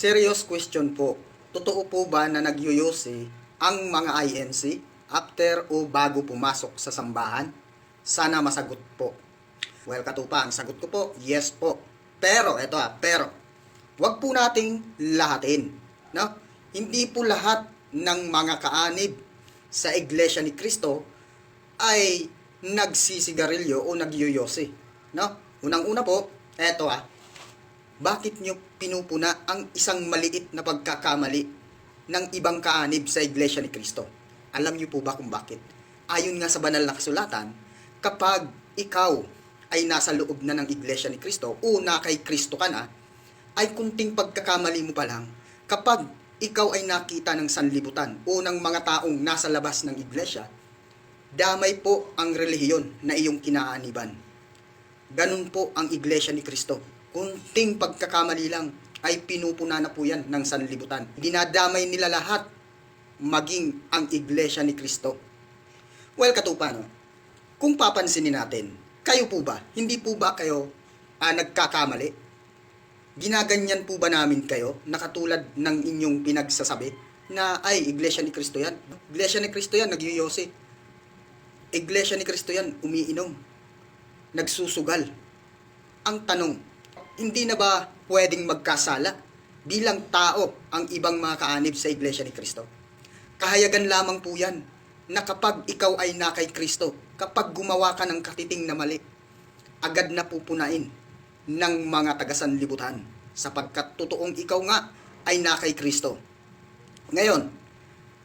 Serious question po. Totoo po ba na nagyuyusi ang mga INC after o bago pumasok sa sambahan? Sana masagot po. Well, katupa, ang sagot ko po, yes po. Pero, eto ah, pero, wag po nating lahatin. No? Hindi po lahat ng mga kaanib sa Iglesia ni Cristo ay nagsisigarilyo o nagyuyosi. No? Unang-una po, eto ah, bakit nyo pinupuna ang isang maliit na pagkakamali ng ibang kaanib sa Iglesia ni Cristo? Alam nyo po ba kung bakit? Ayon nga sa banal na kasulatan, kapag ikaw ay nasa loob na ng Iglesia ni Cristo, una kay Kristo ka na, ay kunting pagkakamali mo pa lang, kapag ikaw ay nakita ng sanlibutan o ng mga taong nasa labas ng Iglesia, damay po ang relihiyon na iyong kinaaniban. Ganun po ang Iglesia ni Kristo. Kunting pagkakamali lang ay pinupuna na po yan ng sanlibutan. Dinadamay nila lahat maging ang Iglesia ni Kristo. Well, katupa, no? Kung papansinin natin, kayo po ba, hindi po ba kayo ah, nagkakamali? Ginaganyan po ba namin kayo na katulad ng inyong pinagsasabi na ay, Iglesia ni Kristo yan. Iglesia ni Kristo yan, nagyuyosi. Iglesia ni Kristo yan, umiinom. Nagsusugal. Ang tanong, hindi na ba pwedeng magkasala bilang tao ang ibang mga kaanib sa Iglesia ni Kristo? Kahayagan lamang po yan na kapag ikaw ay na kay Kristo, kapag gumawa ka ng katiting na mali, agad na pupunain ng mga tagasanlibutan sapagkat totoong ikaw nga ay na kay Kristo. Ngayon,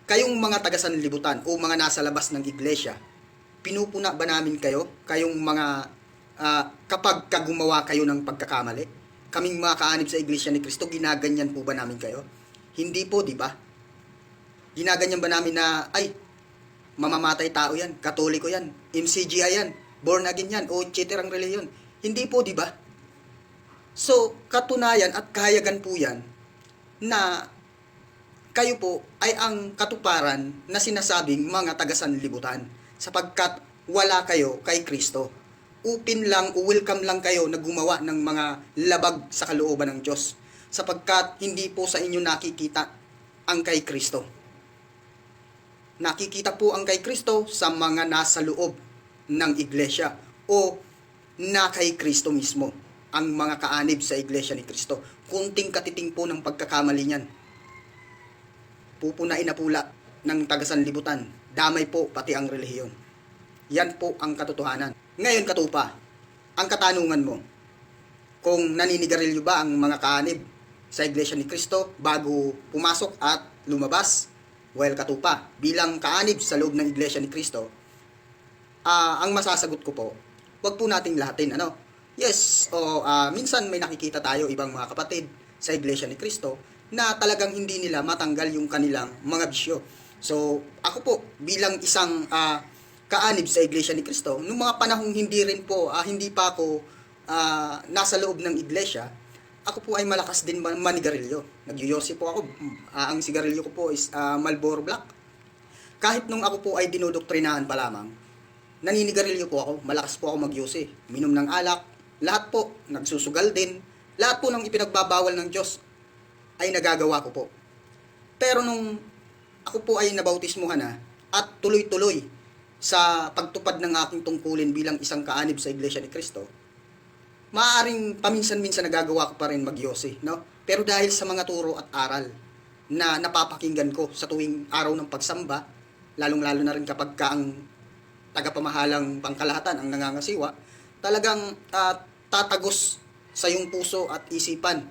kayong mga tagasanlibutan o mga nasa labas ng iglesia, pinupuna ba namin kayo? Kayong mga ah, kapag kagumawa kayo ng pagkakamali? Kaming mga kaanib sa iglesia ni Kristo, ginaganyan po ba namin kayo? Hindi po, di ba? Ginaganyan ba namin na, ay, mamamatay tao yan, katoliko yan, MCGI yan, born again yan, o cheater ang reliyon. Hindi po, di ba? So, katunayan at kahayagan po yan na kayo po ay ang katuparan na sinasabing mga tagasanlibutan sapagkat wala kayo kay Kristo. Upin lang o welcome lang kayo na gumawa ng mga labag sa kalooban ng Diyos sapagkat hindi po sa inyo nakikita ang kay Kristo. Nakikita po ang kay Kristo sa mga nasa loob ng iglesia o na kay Kristo mismo ang mga kaanib sa iglesia ni Kristo. Kunting katiting po ng pagkakamali niyan. Pupunain na pula ng tagasanlibutan. Damay po pati ang relihiyon. Yan po ang katotohanan. Ngayon katupa, ang katanungan mo, kung naninigarilyo ba ang mga kaanib sa iglesia ni Kristo bago pumasok at lumabas, well katupa, bilang kaanib sa loob ng iglesia ni Kristo, ah ang masasagot ko po, wag po nating lahatin, ano? Yes, o ah, minsan may nakikita tayo ibang mga kapatid sa iglesia ni Kristo na talagang hindi nila matanggal yung kanilang mga bisyo. So, ako po bilang isang ah, kaanib sa iglesia ni Kristo, nung mga panahong hindi rin po, ah, hindi pa ako ah, nasa loob ng iglesia, ako po ay malakas din man- manigarilyo. Nagyoyosi po ako. Ah, ang sigarilyo ko po is ah, Marlboro Black. Kahit nung ako po ay dinodoktrinahan pa lamang, naninigarilyo po ako, malakas po ako magyosi. Minom ng alak, lahat po, nagsusugal din. Lahat po ng ipinagbabawal ng Diyos ay nagagawa ko po. Pero nung ako po ay nabautismuhan na at tuloy-tuloy sa pagtupad ng aking tungkulin bilang isang kaanib sa Iglesia ni Kristo, maaaring paminsan-minsan nagagawa ko pa rin magyosi, no? Pero dahil sa mga turo at aral na napapakinggan ko sa tuwing araw ng pagsamba, lalong-lalo na rin kapag ka ang tagapamahalang pangkalahatan ang nangangasiwa, talagang ah, tatagos sa iyong puso at isipan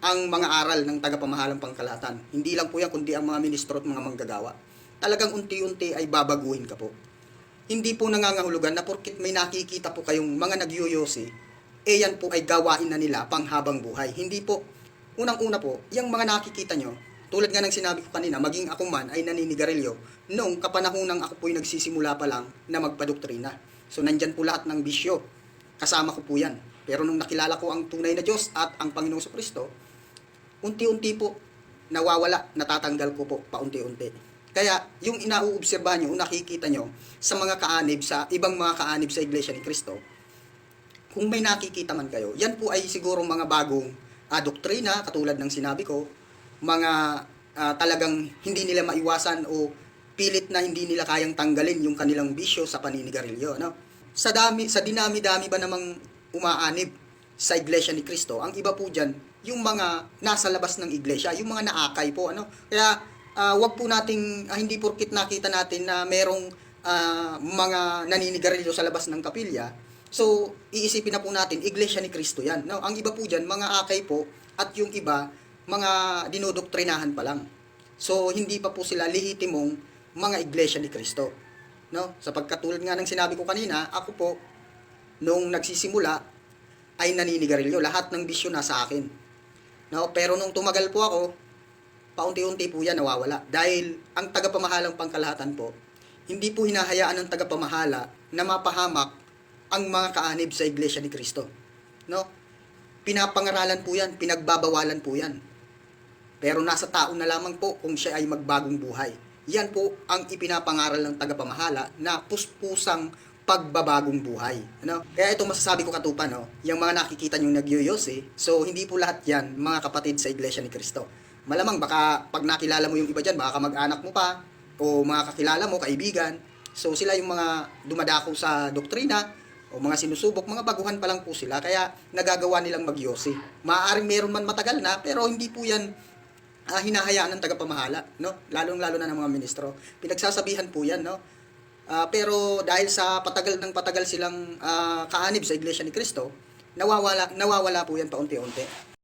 ang mga aral ng tagapamahalang pangkalahatan. Hindi lang po yan, kundi ang mga ministro at mga manggagawa. Talagang unti-unti ay babaguhin ka po. Hindi po nangangahulugan na porkit may nakikita po kayong mga nagyoyosi, eh yan po ay gawain na nila panghabang buhay. Hindi po. Unang-una po, yung mga nakikita nyo, tulad nga ng sinabi ko kanina, maging ako man ay naninigarilyo, nung kapanahonang ako po'y nagsisimula pa lang na magpadoktrina. So nandyan po lahat ng bisyo. Kasama ko po yan. Pero nung nakilala ko ang tunay na Diyos at ang Panginoong Kristo, unti-unti po nawawala, natatanggal ko po paunti-unti. Kaya yung inauobserbahan nyo, nakikita nyo sa mga kaanib, sa ibang mga kaanib sa Iglesia ni Kristo, kung may nakikita man kayo, yan po ay siguro mga bagong ah, doktrina, katulad ng sinabi ko, mga ah, talagang hindi nila maiwasan o pilit na hindi nila kayang tanggalin yung kanilang bisyo sa paninigarilyo. No? Sa dami, sa dinami-dami ba namang umaanib sa Iglesia ni Cristo, ang iba po dyan, yung mga nasa labas ng iglesia, yung mga naakay po. Ano? Kaya ah, wag po nating, ah, hindi porkit nakita natin na merong ah, mga naninigarilyo sa labas ng kapilya, so iisipin na po natin, iglesia ni Cristo yan. No? Ang iba po dyan, mga akay po, at yung iba, mga dinodoktrinahan pa lang. So, hindi pa po sila lehitimong mga iglesia ni Kristo. No? Sapagkat tulad nga ng sinabi ko kanina, ako po, nung nagsisimula, ay naninigarilyo. Lahat ng bisyo nasa akin. No? Pero nung tumagal po ako, paunti-unti po yan nawawala. Dahil ang tagapamahalang pangkalahatan po, hindi po hinahayaan ng tagapamahala na mapahamak ang mga kaanib sa iglesia ni Kristo. No? Pinapangaralan po yan, pinagbabawalan po yan. Pero nasa tao na lamang po kung siya ay magbagong buhay. Yan po ang ipinapangaral ng tagapamahala na puspusang pagbabagong buhay. Ano? Kaya ito masasabi ko katupan, no? yung mga nakikita nyo nagyoyose, so hindi po lahat yan mga kapatid sa Iglesia ni Cristo. Malamang baka pag nakilala mo yung iba dyan, baka mag-anak mo pa, o mga kakilala mo, kaibigan, so sila yung mga dumadako sa doktrina, o mga sinusubok, mga baguhan pa lang po sila, kaya nagagawa nilang magyose. Maaaring meron man matagal na, pero hindi po yan ah, hinahayaan ng tagapamahala, no? Lalong-lalo na ng mga ministro. Pinagsasabihan po 'yan, no? Ah, pero dahil sa patagal ng patagal silang ah, kaanib sa Iglesia ni Cristo, nawawala nawawala po 'yan paunti-unti.